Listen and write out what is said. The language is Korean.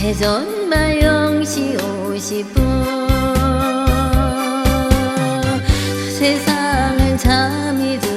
대전 마영시 오십분 세상은 잠이 들